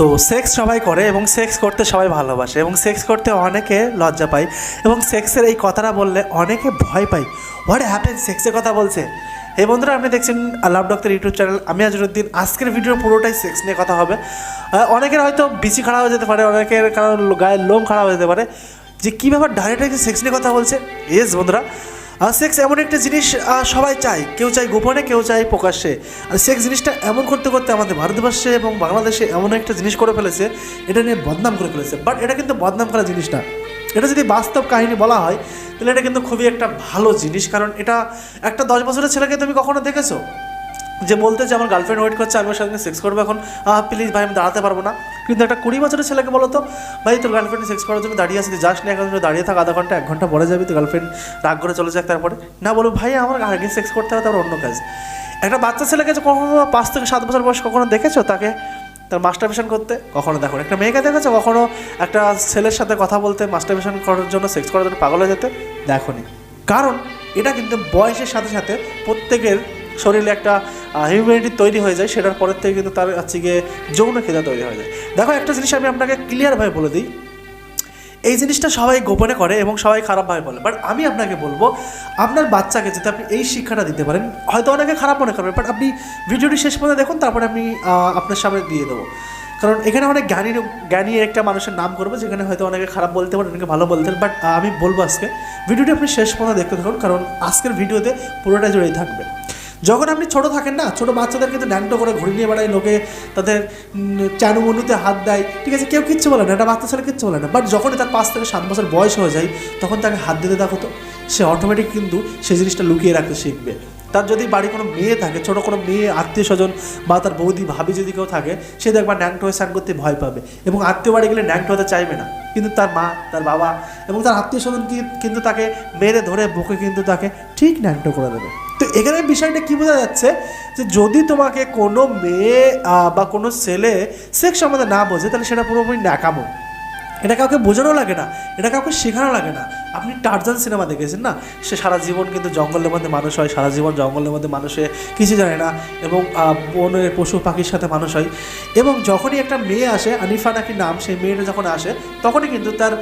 তো সেক্স সবাই করে এবং সেক্স করতে সবাই ভালোবাসে এবং সেক্স করতে অনেকে লজ্জা পায় এবং সেক্সের এই কথাটা বললে অনেকে ভয় পায়। হোয়াট হ্যাপেন সেক্সের কথা বলছে। এই বন্ধুরা, আপনি দেখছেন লাভ ডক্টর ইউটিউব চ্যানেল আমি আজরুদ্দিন। আজকের ভিডিও পুরোটাই সেক্স নিয়ে কথা হবে। অনেকের হয়তো বিচি খারাপ হয়ে যেতে পারে, অনেকের কারণ গায়ের লোম খারাপ হয়ে যেতে পারে। যে কী ব্যাপার ডাইরেক্ট সেক্স নিয়ে কথা বলছে? ইয়েস বন্ধুরা। আর সেক্স এমন একটা জিনিস সবাই চায়। কেউ চায় গোপনে, কেউ চায় প্রকাশ্যে। আর সেক্স জিনিসটা এমন করতে করতে আমাদের ভারতবর্ষে এবং বাংলাদেশে এমন একটা জিনিস করে ফেলেছে, এটা নিয়ে বদনাম করে ফেলেছে। বাট এটা কিন্তু বদনাম করা জিনিস না। এটা যদি বাস্তব কাহিনী বলা হয়, তাহলে এটা কিন্তু খুবই একটা ভালো জিনিস। কারণ এটা একটা দশ বছরের ছেলেকে তুমি কখনো দেখেছ? যে বলতে যে আমার গার্লফ্রেন্ড ওয়েট করছে, আমি ওর সঙ্গে সেক্স করব এখন। প্লিজ ভাই, আমি দাঁড়াতে পারব না। কিন্তু একটা কুড়ি বছরের ছেলেকে বলো তো, ভাই, তোর গার্লফ্রেন্ড সেক্স করার জন্য দাঁড়িয়ে আছে যাস না, এখন দাঁড়িয়ে থাক আধা ঘণ্টা, এক ঘণ্টা পরে যাবি তো গার্লফ্রেন্ড রাগ করে চলে যাক তারপরে। না, বলো, ভাই, আমার আগে সেক্স করতে হবে তারপর অন্য কাজ। একটা বাচ্চা ছেলেকে যে কখনো পাঁচ থেকে সাত বছর বয়স কখনো দেখেছ তাকে? তার মাস্টারবেশন করতে? কখনো দেখো একটা মেয়েকে দেখেছ কখনো একটা ছেলের সাথে কথা বলতে মাস্টারবেশন করার জন্য সেক্স করার জন্য পাগল হয়ে যেতে? দেখোনি। কারণ এটা কিন্তু বয়সের সাথে সাথে প্রত্যেকের শরীরে একটা হিউম্যানিটি তৈরি হয়ে যায়, সেটার পরের থেকে কিন্তু তার হচ্ছে গিয়ে যৌন খেদা তৈরি হয়ে যায়। দেখো, একটা জিনিস আমি আপনাকে ক্লিয়ারভাবে বলে দিই। এই জিনিসটা সবাই গোপনে করে এবং সবাই খারাপভাবে বলে। বাট আমি আপনাকে বলব, আপনার বাচ্চাকে যদি আপনি এই শিক্ষাটা দিতে পারেন, হয়তো অনেকে খারাপ মনে করবেন বাট আপনি ভিডিওটি শেষ পর্যন্ত দেখুন, তারপরে আমি আপনার সামনে দিয়ে দেবো। কারণ এখানে অনেক জ্ঞানী জ্ঞানী একটা মানুষের নাম করব, যেখানে হয়তো অনেকে খারাপ বলতে পারেন, অনেকে ভালো বলতে বাট আমি বলব আজকে, ভিডিওটি আপনি শেষ পর্যন্ত দেখতে থাকুন, কারণ আজকের ভিডিওতে পুরোটা জুড়েই থাকবে। যখন আপনি ছোট থাকেন না, ছোট বাচ্চাদের কিন্তু ন্যাংটো করে ঘুরে নিয়ে বেড়ায় লোকে তাদের চানুমনুতে হাত দেয়। ঠিক আছে, কেউ কিচ্ছু বলে না, একটা বাচ্চা ছেলে কিচ্ছু বলে না। বাট যখনই তার পাঁচ থেকে সাত বছর বয়স হয়ে যায়, তখন তাকে হাত দিতে দেখো তো, সে অটোমেটিক কিন্তু সেই জিনিসটা লুকিয়ে রাখতে শিখবে। তার যদি বাড়ি কোনো মেয়ে থাকে, ছোটো কোনো মেয়ে, আত্মীয় স্বজন বা তার বৌদি, ভাবি যদি কেউ থাকে, সে দেখবার ন্যাংটো হয়ে স্নান করতে ভয় পাবে এবং আত্মীয় বাড়ি গেলে ন্যাংটো হতে চাইবে না। কিন্তু তার মা, তার বাবা এবং তার আত্মীয় স্বজন কিন্তু তাকে মেরে ধরে বুকে কিন্তু তাকে ঠিক ন্যাংটো করে দেবে। তো এখানে বিষয়টা কি বোঝা যাচ্ছে? যে যদি তোমাকে কোনো মেয়ে বা কোনো ছেলে সেক্স সম্বন্ধে না বোঝে, তাহলে সেটা পুরোপুরি ন্যাকামো। এটা কাউকে বোঝানো লাগে না, এটা কাউকে শেখানো লাগে না। আপনি টার্জান সিনেমা দেখেছেন না? সে সারা জীবন কিন্তু জঙ্গলের মধ্যে মানুষ হয়, সারা জীবন জঙ্গলের মধ্যে মানুষে কিছু জানে না এবং বনের পশু পাখির সাথে মানুষ হয়। এবং যখনই একটা মেয়ে আসে, আনিফা নাকি নাম, সেই মেয়েটা যখন আসে, তখনই কিন্তু তার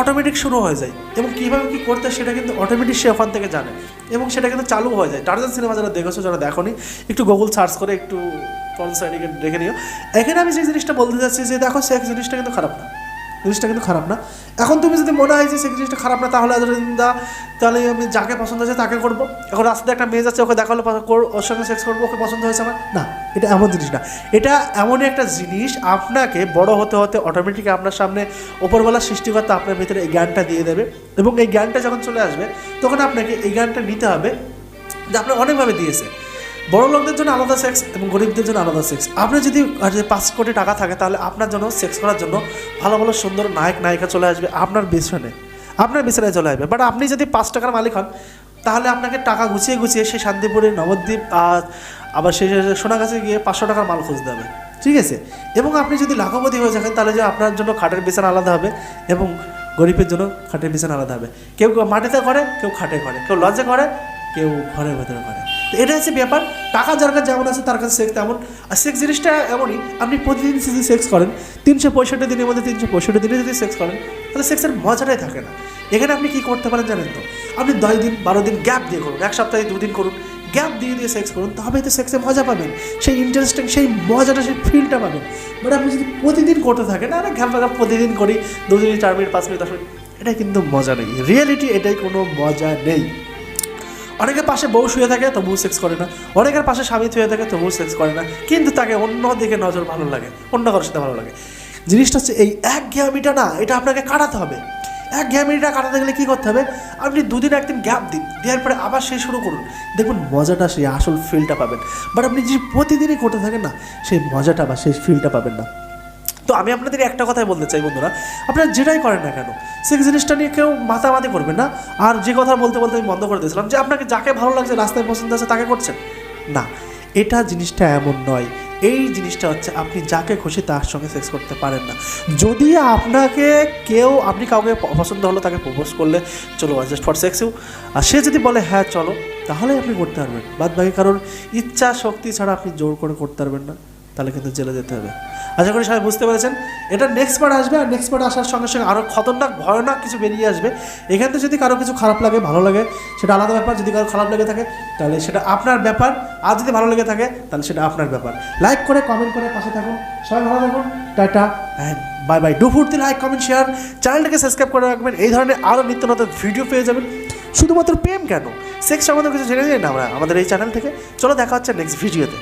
অটোমেটিক শুরু হয়ে যায়। এবং কীভাবে কী করতে সেটা কিন্তু অটোমেটিক সে ওখান থেকে জানে। এবং সেটা কিন্তু চালু হয়ে যায়। টার্জান সিনেমা যারা দেখেছ, যারা দেখোনি, একটু গুগল সার্চ করে, একটু সাইডে দেখে নিও। এখানে আমি যে জিনিসটা বলতে চাচ্ছি, যে দেখো সেক্স জিনিসটা কিন্তু খারাপ না। জিনিসটা কিন্তু খারাপ না। এখন তুমি যদি মনে হয় যে সেই জিনিসটা খারাপ না, তাহলে দা, তাহলে আমি যাকে পছন্দ হয়েছে তাকে করব। এখন রাস্তাতে একটা মেয়ে যাচ্ছে, ওকে দেখাল ওর সঙ্গে সেক্স করব, ওকে পছন্দ হয়েছে আমার। না, এটা এমন জিনিস না। এটা এমনই একটা জিনিস আপনাকে বড় হতে হতে অটোমেটিক আপনার সামনে ওপরবেলা সৃষ্টিকর্তা আপনার ভিতরে এই জ্ঞানটা দিয়ে দেবে এবং এই জ্ঞানটা যখন চলে আসবে, তখন আপনাকে এই জ্ঞানটা নিতে হবে যে আপনার অনেকভাবে দিয়েছে। বড় লোকদের জন্য আলাদা সেক্স এবং গরিবদের জন্য আলাদা সেক্স আপনি যদি পাঁচ কোটি টাকা থাকে, তাহলে আপনার জন্য সেক্স করার জন্য ভালো ভালো, সুন্দর নায়ক, নায়িকা চলে আসবে আপনার বিছানে আপনার বিছানায় চলে আসবে। বাট আপনি যদি পাঁচ টাকার মালিক হন, তাহলে আপনাকে টাকা গুছিয়ে গুছিয়ে সেই শান্তিপুরে, নবদ্বীপ আবার সেই সোনাগাছে গিয়ে পাঁচশো টাকার মাল খুঁজতে হবে। ঠিক আছে? এবং আপনি যদি লাখপতি হয়ে থাকেন, তাহলে যে আপনার জন্য খাটের বিছানা আলাদা হবে এবং গরিবের জন্য খাটের বিছানা আলাদা হবে। কেউ কেউ মাটিতে করে কেউ খাটে করে কেউ লজে করে কেউ ঘরের ভেতরে করে তো এটা হচ্ছে ব্যাপার। টাকা যার কাছে যেমন আছে তার কাছে সেক্স তেমন। আর সেক্স জিনিসটা এমনই, আপনি প্রতিদিন যদি সেক্স করেন, তিনশো পঁয়ষট্টি দিনের মধ্যে তিনশো পঁয়ষট্টি দিনে যদি সেক্স করেন, তাহলে সেক্সের মজাটাই থাকে না। এখানে আপনি কী করতে পারেন জানেন তো? আপনি দশ দিন, বারো দিন গ্যাপ দিয়ে করুন, এক সপ্তাহে দুদিন করুন। গ্যাপ দিয়ে দিয়ে সেক্স করুন, তবেই তো সেক্সে মজা পাবেন। সেই ইন্টারেস্টিং সেই মজাটা, সেই ফিলটা পাবেন। বাট আপনি যদি প্রতিদিন করতে থাকেন, আরে ঘ্যাপ ঘ্যাপ প্রতিদিন করি দু মিনিট চার মিনিট, পাঁচ মিনিট, দশ মিনিট এটা কিন্তু মজা নেই। রিয়েলিটি এটাই কোনো মজা নেই। অনেকের পাশে বউ শুয়ে থাকে, তবুও সেক্স করে না। অনেকের পাশে স্বামী শুয়ে থাকে, তবুও সেক্স করে না। কিন্তু তাকে অন্য দিকে নজর ভালো লাগে, অন্য কারোর সাথে ভালো লাগে। জিনিসটা হচ্ছে এই এক গ্যামিটা না, এটা আপনাকে কাটাতে হবে। এক ঘ্যামিটা কাটাতে গেলে কী করতে হবে? আপনি দুদিন একদিন গ্যাপ দিন, দেওয়ার পরে আবার সেই শুরু করুন। দেখুন মজাটা সেই আসল ফিলটা পাবেন। বাট আপনি যে প্রতিদিনই করতে থাকেন না, সেই মজাটা বা সেই ফিলটা পাবেন না। তো আমি আপনাদের একটা কথাই বলতে চাই বন্ধুরা। আপনারা যেটাই করেন না কেন সেই জিনিসটা নিয়ে কেউ মাতামাতি করবেন না। আর যে কথা বলতে বলতে আমি বন্ধ করে দিয়েছিলাম যে আপনাকে যাকে ভালো লাগছে, রাস্তায় পছন্দ আছে তাকে করছেন। না, এটা জিনিসটা এমন নয়। এই জিনিসটা হচ্ছে আপনি যাকে খুশি তার সঙ্গে সেক্স করতে পারেন না। যদি আপনাকে কেউ, আপনি কাউকে পছন্দ হলো তাকে প্রপোজ করলে, চলো জাস্ট ফর সেক্স ইউ আর সে যদি বলে হ্যাঁ চলো তাহলে আপনি করতে পারবেন। বাদ বাকি কারোর ইচ্ছা শক্তি ছাড়া আপনি জোর করে করতে পারবেন না। তাহলে কিন্তু জেলে যেতে হবে। আশা করি সবাই বুঝতে পেরেছেন। এটা নেক্সট পার্ট আসবে আর নেক্সট পার্ট আসার সঙ্গে সঙ্গে আরও খতরনাক, ভয়ানক কিছু বেরিয়ে আসবে। এখান থেকে যদি কারও কিছু খারাপ লাগে, ভালো লাগে, সেটা আলাদা ব্যাপার। যদি কারও খারাপ লেগে থাকে, তাহলে সেটা আপনার ব্যাপার। আর যদি ভালো লেগে থাকে, তাহলে সেটা আপনার ব্যাপার। লাইক করে কমেন্ট করে পাশে থাকুন। সবাই ভালো থাকুন। টাটা অ্যান্ড বাই বাই ডু ফুর্তি লাইক কমেন্ট শেয়ার চ্যানেলটাকে সাবস্ক্রাইব করে রাখবেন। এই ধরনের আরও নিত্য নতুন ভিডিও পেয়ে যাবেন। শুধুমাত্র প্রেম কেন? সেক্স সম্বন্ধে কিছু জেনে যাই না আমরা? আমাদের এই চ্যানেল থেকে। চলো দেখা হচ্ছে নেক্সট ভিডিওতে